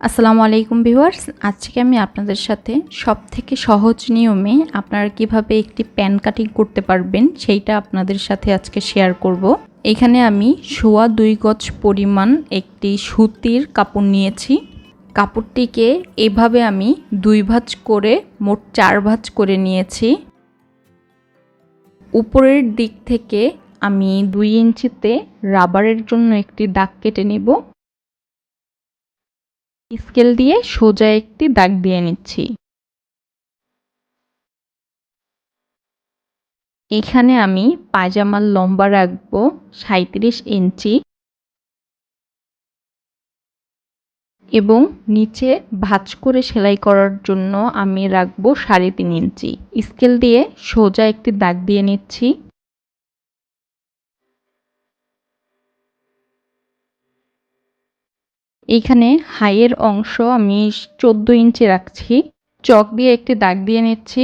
আসসালামু আলাইকুম ভিউয়ার্স, আজকে আমি আপনাদের সাথে সব থেকে সহজ নিয়মে আপনারা কীভাবে একটি প্যান কাটিং করতে পারবেন সেইটা আপনাদের সাথে আজকে শেয়ার করব। এখানে আমি সোয়া দুই গজ পরিমাণ একটি সুতির কাপড় নিয়েছি। কাপড়টিকে এভাবে আমি দুই ভাঁজ করে, মোট চার ভাঁজ করে নিয়েছি। উপরের দিক থেকে আমি দুই ইঞ্চিতে রাবারের জন্য একটি দাগ কেটে নেব। স্কেল দিয়ে সোজা একটি দাগ দিয়ে নিচ্ছি। এখানে আমি পায়জামার লম্বা রাখব সাঁত্রিশ ইঞ্চি এবং নিচে ভাঁজ করে সেলাই করার জন্য আমি রাখব সাড়ে তিন ইঞ্চি। স্কেল দিয়ে সোজা একটি দাগ দিয়ে নিচ্ছি। এইখানে হাইয়ের অংশ আমি চোদ্দ ইঞ্চি রাখছি। চক দিয়ে একটি দাগ দিয়ে নিচ্ছি।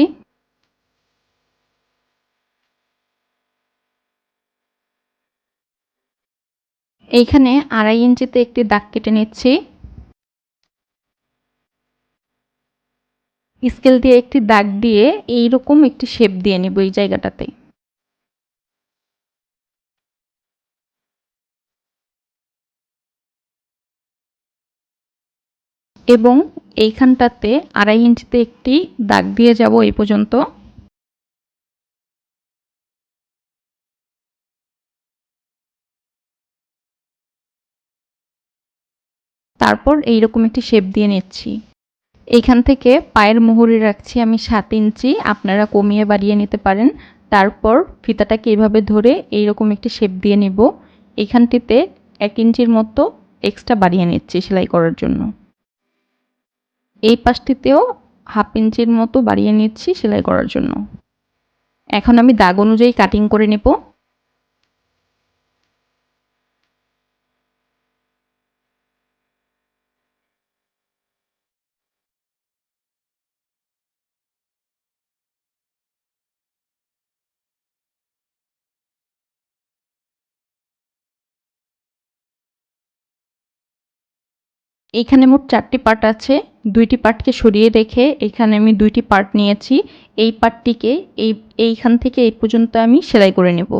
এইখানে আড়াই ইঞ্চিতে একটি দাগ কেটে নিচ্ছি। স্কেল দিয়ে একটি দাগ দিয়ে এইরকম একটি শেপ দিয়ে নেব এই জায়গাটাতে। এবং এইখানটাতে আড়াই ইঞ্চিতে একটি দাগ দিয়ে যাব এই পর্যন্ত। তারপর এইরকম একটি শেপ দিয়ে নিচ্ছি। এইখান থেকে পায়ের মুহুরি রাখছি আমি সাত ইঞ্চি, আপনারা কমিয়ে বাড়িয়ে নিতে পারেন। তারপর ফিতাটাকে এভাবে ধরে এইরকম একটি শেপ দিয়ে নিব। এইখানটিতে এক ইঞ্চির মতো এক্সট্রা বাড়িয়ে নিচ্ছি সেলাই করার জন্য। এই পাশটিতেও হাফ ইঞ্চির মতো বাড়িয়ে নিচ্ছি সেলাই করার জন্য। এখন আমি দাগ অনুযায়ী কাটিং করে নেব। এইখানে মোট চারটি পার্ট আছে। দুইটি পার্টকে সরিয়ে রেখে এখানে আমি দুইটি পার্ট নিয়েছি। এই পার্টটিকে এই, এইখান থেকে এই পর্যন্ত আমি সেলাই করে নেব।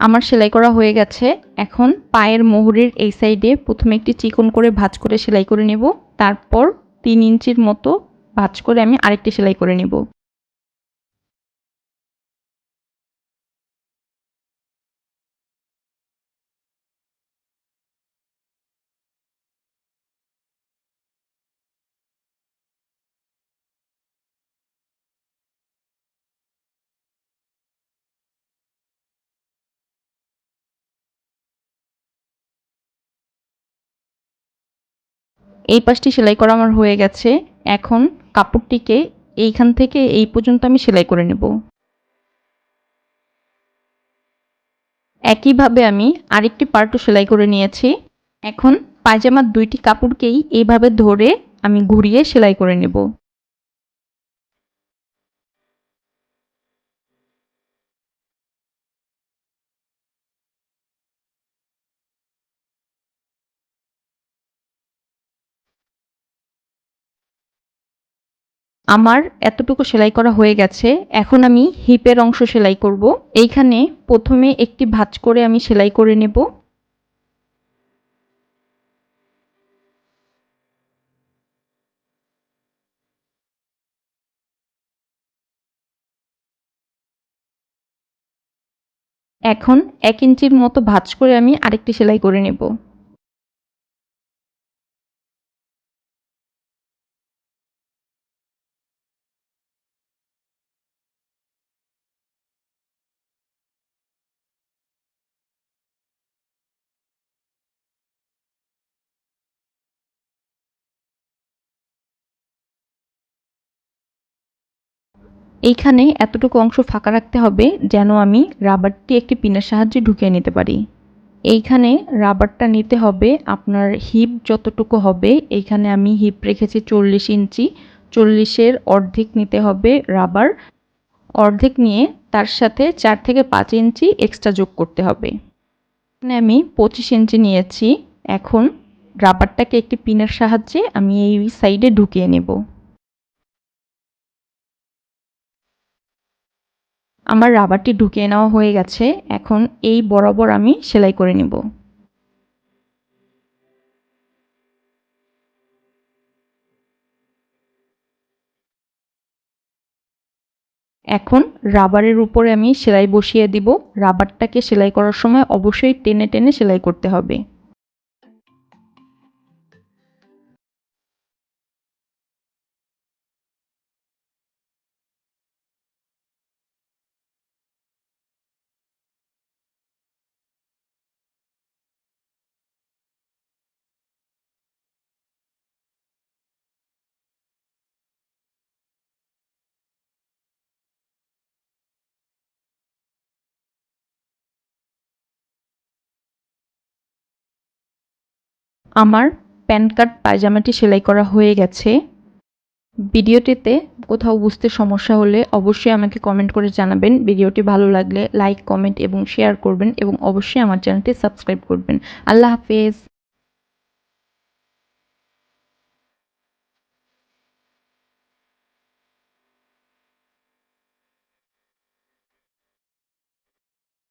আমার সেলাই করা হয়ে গেছে। এখন পায়ের মোহরের এই সাইডে প্রথমে একটি চিকন করে ভাজ করে সেলাই করে নেব। তারপর তিন ইঞ্চির মতো ভাঁজ করে আমি আরেকটি সেলাই করে নেব। এই পাশটি সেলাই করা আমার হয়ে গেছে। এখন কাপড়টিকে এইখান থেকে এই পর্যন্ত আমি সেলাই করে নেব। একইভাবে আমি আরেকটি পার্টও সেলাই করে নিয়েছি। এখন পায়জামার দুইটি কাপড়কেই এইভাবে ধরে আমি ঘুরিয়ে সেলাই করে নেব। আমার এতটুকু সেলাই করা হয়ে গেছে, এখন আমি হিপের অংশ সেলাই করব। এইখানে প্রথমে একটি ভাঁজ করে আমি সেলাই করে নেব। এখন এক ইঞ্চির মতো ভাঁজ করে আমি আরেকটি সেলাই করে নেব। এইখানে এতটুকু অংশ ফাঁকা রাখতে হবে যেন আমি রাবারটি একটি পিনের সাহায্যে ঢুকিয়ে নিতে পারি। এইখানে রাবারটা নিতে হবে আপনার হিপ যতটুকু হবে। এইখানে আমি হিপ রেখেছি চল্লিশ ইঞ্চি। চল্লিশের অর্ধেক নিতে হবে রাবার। অর্ধেক নিয়ে তার সাথে চার থেকে পাঁচ ইঞ্চি এক্সট্রা যোগ করতে হবে। এখানে আমি পঁচিশ ইঞ্চি নিয়েছি। এখন রাবারটাকে একটি পিনের সাহায্যে আমি এই সাইডে ঢুকিয়ে নেব। আমার রাবারটি ঢুকিয়ে নেওয়া হয়ে গেছে। এখন এই বরাবর আমি সেলাই করে নেব। এখন রাবারের উপরে আমি সেলাই বসিয়ে দিব। রাবারটাকে সেলাই করার সময় অবশ্যই টেনে টেনে সেলাই করতে হবে। আমার প্যান কার্ড পায়জামাটি সেলাই করা হয়ে গেছে। ভিডিওটিতে কোথাও বুঝতে সমস্যা হলে অবশ্যই আমাকে কমেন্ট করে জানাবেন। ভিডিওটি ভালো লাগলে লাইক কমেন্ট এবং শেয়ার করবেন এবং অবশ্যই আমার চ্যানেলটি সাবস্ক্রাইব করবেন। আল্লাহ হাফেজ।